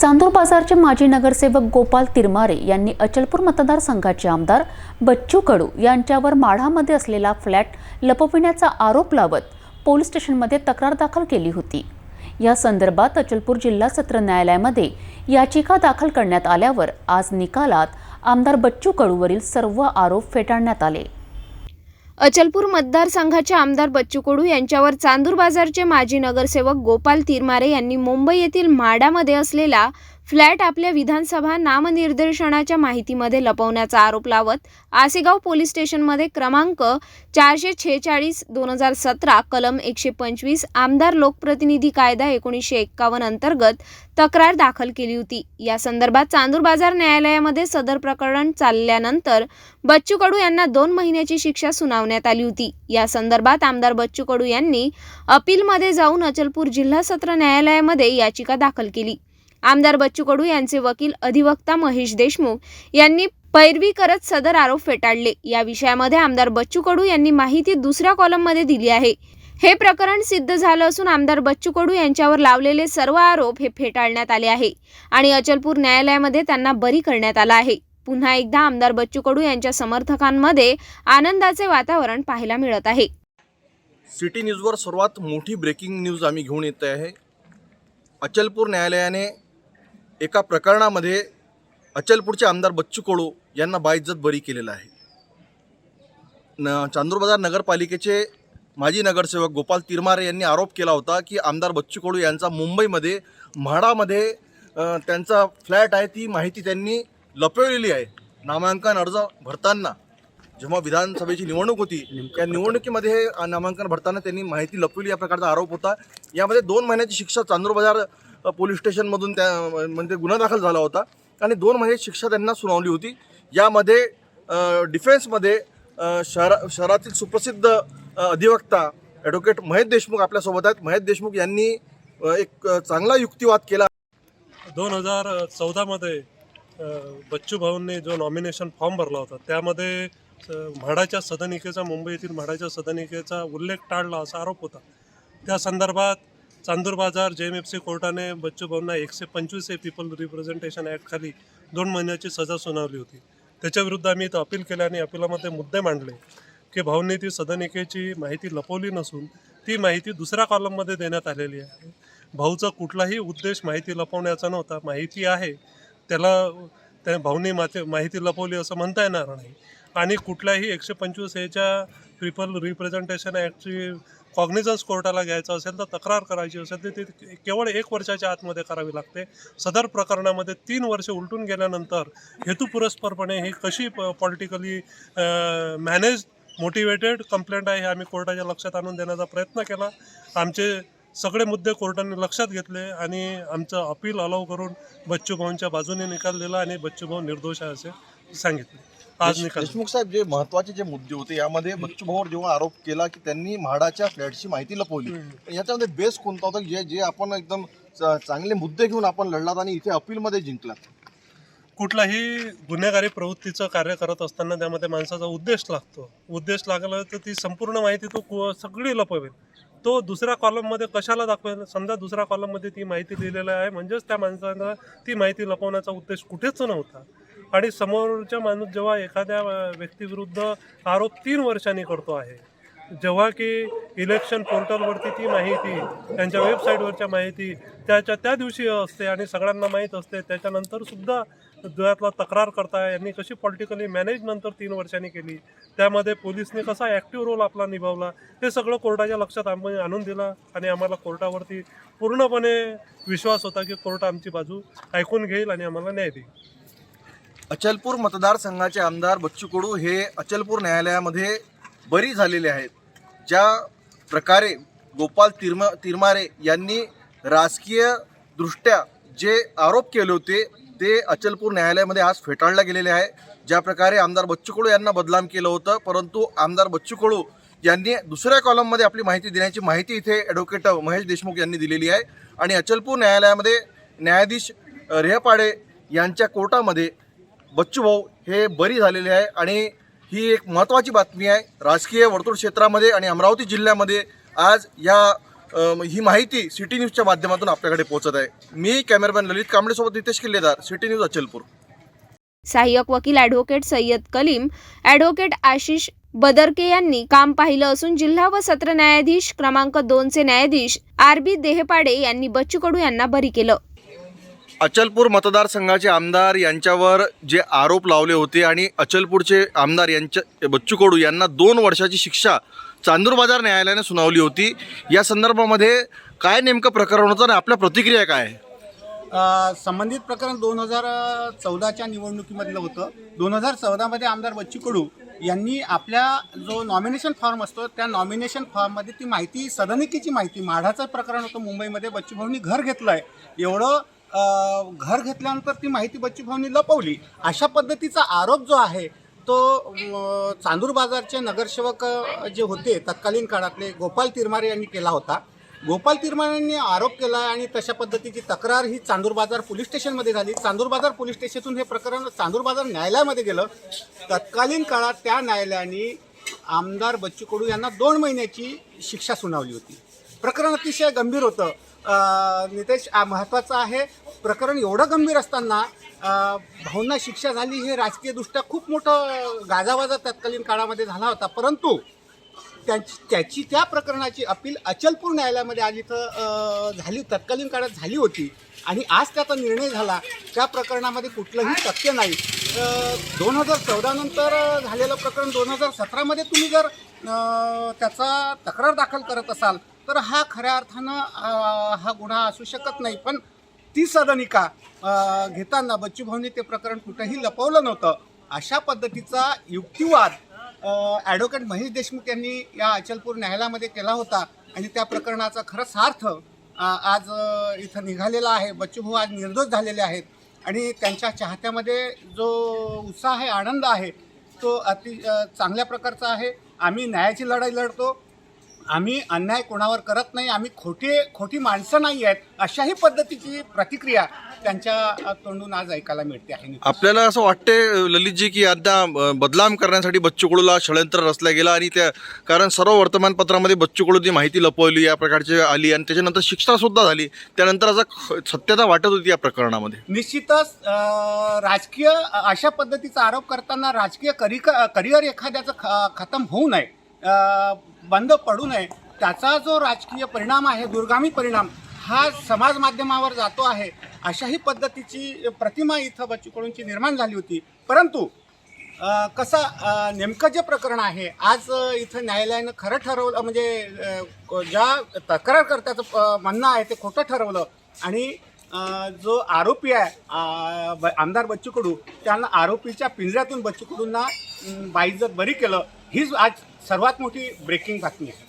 चांदूर बाजारचे माजी नगरसेवक गोपाल तिरमारे यांनी अचलपूर मतदारसंघाचे आमदार बच्चू कडू यांच्यावर माढामध्ये असलेला फ्लॅट लपविण्याचा आरोप लावत पोलीस स्टेशनमध्ये तक्रार दाखल केली होती. या संदर्भात अचलपूर जिल्हा सत्र न्यायालयामध्ये याचिका दाखल करण्यात आल्यावर आज निकालात आमदार बच्चू कडूवरील सर्व आरोप फेटाळण्यात आले. अचलपूर मतदारसंघाचे आमदार बच्चू कडू यांच्यावर चांदूर बाजारचे माजी नगरसेवक गोपाल तिरमारे यांनी मुंबई येथील माडामध्ये असलेला फ्लॅट आपल्या विधानसभा नामनिर्देशनाच्या माहितीमध्ये लपवण्याचा आरोप लावत आसेगाव पोलीस स्टेशनमध्ये क्रमांक चारशे छेचाळीस दोन हजार सतरा कलम एकशे पंचवीस आमदार लोकप्रतिनिधी कायदा एकोणीसशे एक्कावन्न अंतर्गत तक्रार दाखल केली होती. या संदर्भात चांदूर बाजार न्यायालयामध्ये सदर प्रकरण चालल्यानंतर बच्चू कडू यांना दोन महिन्याची शिक्षा सुनावण्यात आली होती. या संदर्भात आमदार बच्चू कडू यांनी अपीलमध्ये जाऊन अचलपूर जिल्हा सत्र न्यायालयामध्ये याचिका दाखल केली. आमदार बच्चू कडू यांचे वकील अधिवक्ता महेश देशमुख यांनी पैरवी करत सदर आरोप फेटाळले. या विषयामध्ये आमदार बच्चू कडू यांनी माहिती दुसऱ्या कॉलममध्ये दिली आहे. हे प्रकरण सिद्ध झालं असून आमदार बच्चू कडू यांच्यावर लावलेले सर्व आरोप हे फेटाळण्यात आले आहे आणि अचलपूर न्यायालयामध्ये त्यांना बरी करण्यात आलं आहे. पुन्हा एकदा आमदार बच्चू कडू यांच्या समर्थकांमध्ये आनंदाचे वातावरण पाहायला मिळत आहे. सिटी न्यूजवर सर्वात मोठी ब्रेकिंग न्यूज आम्ही घेऊन येत आहे. अचलपूर न्यायालयाने एका प्रकरणामध्ये अचलपूरचे आमदार बच्चू कडू यांना बाइज्जत बरी केलेलं आहे. न चांदूर बाजार नगरपालिकेचे माजी नगरसेवक गोपाल तिरमारे यांनी आरोप केला होता की आमदार बच्चू कडू यांचा मुंबईमध्ये म्हाडामध्ये त्यांचा फ्लॅट आहे ती माहिती त्यांनी लपवलेली आहे. नामांकन अर्ज भरताना जेव्हा विधानसभेची निवडणूक होती त्या निवडणुकीमध्ये नामांकन भरताना त्यांनी माहिती लपवली या प्रकारचा आरोप होता. यामध्ये दोन महिन्याची शिक्षा चांदूर बाजार पोलीस स्टेशनमधून त्या म्हणजे गुन्हा दाखल झाला होता. आणि दोन महिने शिक्षा त्यांना सुनावली होती. यामध्ये डिफेन्समध्ये शहरा शहरातील सुप्रसिद्ध अधिवक्ता ॲडव्होकेट महेश देशमुख आपल्यासोबत आहेत. महेश देशमुख यांनी एक चांगला युक्तिवाद केला. दोन हजार चौदामध्ये बच्चू भाऊंनी जो नॉमिनेशन फॉर्म भरला होता त्यामध्ये म्हाडाच्या सदनिकेचा मुंबईतील म्हाडाच्या सदनिकेचा उल्लेख टाळला असा आरोप होता. त्या संदर्भात चांदूर बाजार जे एम एफ सी कोर्टाने बच्चू भाऊंना एकशे पंचवीस ए पीपल रिप्रेझेंटेशन ॲक्टखाली दोन महिन्याची सजा सुनावली होती. त्याच्याविरुद्ध आम्ही इथं अपील केले आणि अपिलामध्ये मुद्दे मांडले की भाऊंनी ती सदनिकेची माहिती लपवली नसून ती माहिती दुसऱ्या कॉलममध्ये देण्यात आलेली आहे. भाऊचा कुठलाही उद्देश माहिती लपवण्याचा नव्हता माहिती आहे. त्याला त्या भाऊनी माते माहिती लपवली असं म्हणता येणार नाही. आणि कुठल्याही एकशे पंचवीस एच्या पीपल रिप्रेझेंटेशन ॲक्टची कॉग्निझन्स कोर्टाला घ्यायचं असेल तर तक्रार करायची असेल तर ती केवळ एक वर्षाच्या आतमध्ये करावी लागते. सदर प्रकरणामध्ये तीन वर्षे उलटून गेल्यानंतर हेतुपुरस्परपणे ही कशी पॉलिटिकली मॅनेज मोटिवेटेड कंप्लेंट आहे हे आम्ही कोर्टाच्या लक्षात आणून देण्याचा प्रयत्न केला. आमचे सगळे मुद्दे कोर्टाने लक्षात घेतले आणि आमचं अपील अलाव करून बच्चू भाऊंच्या बाजूने निकाल दिला आणि बच्चू भाऊ निर्दोष आहे असे सांगितले. आज निकाल. देशमुख साहेब जे महत्त्वाचे जे मुद्दे होते यामध्ये बच्चू भाऊवर जेव्हा आरोप केला की त्यांनी म्हाडाच्या फ्लॅटची माहिती लपवली याच्यामध्ये बेस कोणता होता? जे जे आपण एकदम चांगले मुद्दे घेऊन आपण लढलात आणि इथे अपीलमध्ये जिंकलात. कुठलाही गुन्हेगारी प्रवृत्तीचं कार्य करत असताना त्यामध्ये माणसाचा उद्देश लागतो. उद्देश लागला तर ती संपूर्ण माहिती तो सगळी लपवेल. तो दुसऱ्या कॉलममध्ये कशाला दाखवेल? समजा दुसऱ्या कॉलममध्ये ती माहिती लिहिलेली आहे म्हणजेच त्या माणसाला ती माहिती लपवण्याचा उद्देश कुठेच नव्हता. आणि समोरच्या माणूस जेव्हा एखाद्या व्यक्तीविरुद्ध आरोप तीन वर्षांनी करतो आहे जेव्हा की इलेक्शन पोर्टलवरती ती माहिती त्यांच्या वेबसाईटवरच्या माहिती त्याच्या त्या दिवशी असते आणि सगळ्यांना माहीत असते त्याच्यानंतर सुद्धा दुयातला तक्रार करता यांनी कशी पॉलिटिकली मॅनेज नंतर तीन वर्षांनी केली त्यामध्ये पोलिसने कसा ॲक्टिव्ह रोल आपला निभावला हे सगळं कोर्टाच्या लक्षात आम्ही आणून दिला आणि आम्हाला कोर्टावरती पूर्णपणे विश्वास होता की कोर्ट आमची बाजू ऐकून घेईल आणि आम्हाला न्याय देईल. अचलपूर मतदारसंघाचे आमदार बच्चू कडू हे अचलपूर न्यायालयामध्ये बरी झालेले आहेत. ज्या प्रकारे गोपाल तिरम तिरमारे यांनी राजकीयदृष्ट्या जे आरोप केले होते ते अचलपूर न्यायालयामध्ये आज फेटाळले गेलेले आहे. ज्या प्रकारे आमदार बच्चू कडू यांना बदनाम केलं होतं परंतु आमदार बच्चू कडू यांनी दुसऱ्या कॉलममध्ये आपली माहिती देण्याची माहिती इथे ॲडव्होकेट महेश देशमुख यांनी दिलेली आहे. आणि अचलपूर न्यायालयामध्ये न्यायाधीश रेहपाडे यांच्या कोर्टामध्ये बच्चू भाऊ हे बरी झालेले आहे आणि ही एक महत्त्वाची बातमी आहे. राजकीय वर्तुळ क्षेत्रामध्ये आणि अमरावती जिल्ह्यामध्ये आज या ही माहिती सिटी न्यूजच्या माध्यमातून आपल्याकडे पोहोचत आहे. मी कॅमेरामॅन ललित कांबळेसोबत नितेश किल्लेदार सिटी न्यूज अचलपूर. सहाय्यक वकील ॲडव्होकेट सय्यद कलीम ॲडव्होकेट आशिष बदरके यांनी काम पाहिलं असून जिल्हा व सत्र न्यायाधीश क्रमांक दोनचे न्यायाधीश आर बी देहपाडे यांनी बच्चू कडू यांना बरी केलं. अचलपूर मतदारसंघाचे आमदार यांच्यावर जे आरोप लावले होते आणि अचलपूरचे आमदार यांच्या बच्चू कडू यांना दोन वर्षाची शिक्षा चांदूर बाजार न्यायालयाने सुनावली होती. या संदर्भामध्ये काय नेमकं प्रकरण होतं आणि आपल्या प्रतिक्रिया काय आहे? अ, संबंधित प्रकरण दोन हजार चौदाच्या निवडणुकीमधलं होतं. दोन हजार चौदामध्ये आमदार बच्चू कडू यांनी आपल्या जो नॉमिनेशन फॉर्म असतो त्या नॉमिनेशन फॉर्ममध्ये ती माहिती सदनिकेची माहिती माढाचं प्रकरण होतं मुंबईमध्ये. बच्चू भाऊंनी घर घेतलं आहे एवढं घर घेतल्यानंतर ती माहिती बच्ची भाऊनी लपवली. अशा पद्धतीचा आरोप जो आहे तो चांदूर बाजारचे नगरसेवक जे होते तत्कालीन काळातले गोपाल तिरमारे यांनी केला होता. गोपाल तिरमारेंनी आरोप केला आणि तशा पद्धतीची तक्रार ही चांदूर बाजार पोलीस स्टेशनमध्ये झाली. चांदूर बाजार पोलीस स्टेशनतून हे प्रकरण चांदूर बाजार न्यायालयामध्ये गेलं. तत्कालीन काळात त्या न्यायालयाने आमदार बच्चू कडू यांना दोन महिन्याची शिक्षा सुनावली होती. प्रकरण अतिशय गंभीर होतं. नितेश महत्त्वाचं आहे. प्रकरण एवढं गंभीर असताना भाऊंना शिक्षा झाली हे राजकीयदृष्ट्या खूप मोठं गाजावाजा तत्कालीन काळामध्ये झाला होता. परंतु त्यांची त्याची त्या प्रकरणाची अपील अचलपूर न्यायालयामध्ये आली तर झाली तत्कालीन काळात झाली होती. आणि आज त्याचा निर्णय झाला. त्या प्रकरणामध्ये कुठलंही तथ्य नाही. दोन हजार चौदानंतर झालेलं प्रकरण दोन हजार सतरामध्ये तुम्ही जर त्याचा तक्रार दाखल करत असाल तर हा खऱ्या अर्थानं हा गुन्हा असू शकत नाही. पण ती सदनिका घेताना बच्चू भाऊनी ते प्रकरण कुठंही लपवलं नव्हतं. अशा पद्धतीचा युक्तिवाद ॲडव्होकेट महेश देशमुख यांनी या अचलपूर न्यायालयामध्ये केला होता. आणि त्या प्रकरणाचा खरं सार्थ आज इथं निघालेला आहे. बच्चू भाऊ आज निर्दोष झालेले आहेत. आणि त्यांच्या चाहत्यामध्ये जो उत्साह आहे आनंद आहे तो अति चांगल्या प्रकारचा आहे. आम्ही न्यायाची लढाई लढतो आम्ही अन्याय कोणावर करत नाही आम्ही खोटे खोटी माणसं नाही आहेत अशाही पद्धतीची प्रतिक्रिया त्यांच्या तोंडून आज ऐकायला मिळते आहे आपल्याला असं वाटते ललितजी की आता अ, बदनाम करण्यासाठी बच्चू कडूला षडयंत्र रचलं गेलं आणि त्या कारण सर्व वर्तमानपत्रामध्ये बच्चू कडूची माहिती लपवली या प्रकारची आली आणि त्याच्यानंतर शिक्षा सुद्धा झाली. त्यानंतर असं सत्यता वाटत होती या प्रकरणामध्ये. निश्चितच राजकीय अशा पद्धतीचा आरोप करताना राजकीय करि करिअर एखाद्याचं ख खतम होऊ नये. बंद पडू नये त्याचा जो राजकीय परिणाम आहे दुर्गामी परिणाम हा समाज माध्यमावर जातो आहे अशाही पद्धतीची प्रतिमा इथं बच्चू कडूंची निर्माण झाली होती. परंतु कसं नेमकं जे प्रकरण आहे आज इथं न्यायालयानं खरं ठरवलं म्हणजे ज्या तक्रारकर्त्याचं म्हणणं आहे ते खोटं ठरवलं आणि जो आरोपी आहे ब- आमदार बच्चू कडू त्यांना आरोपीच्या पिंजऱ्यातून बच्चू कडूंना अम, बरी केलं. हीच आज सर्वात मोठी ब्रेकिंग बातमी आहे.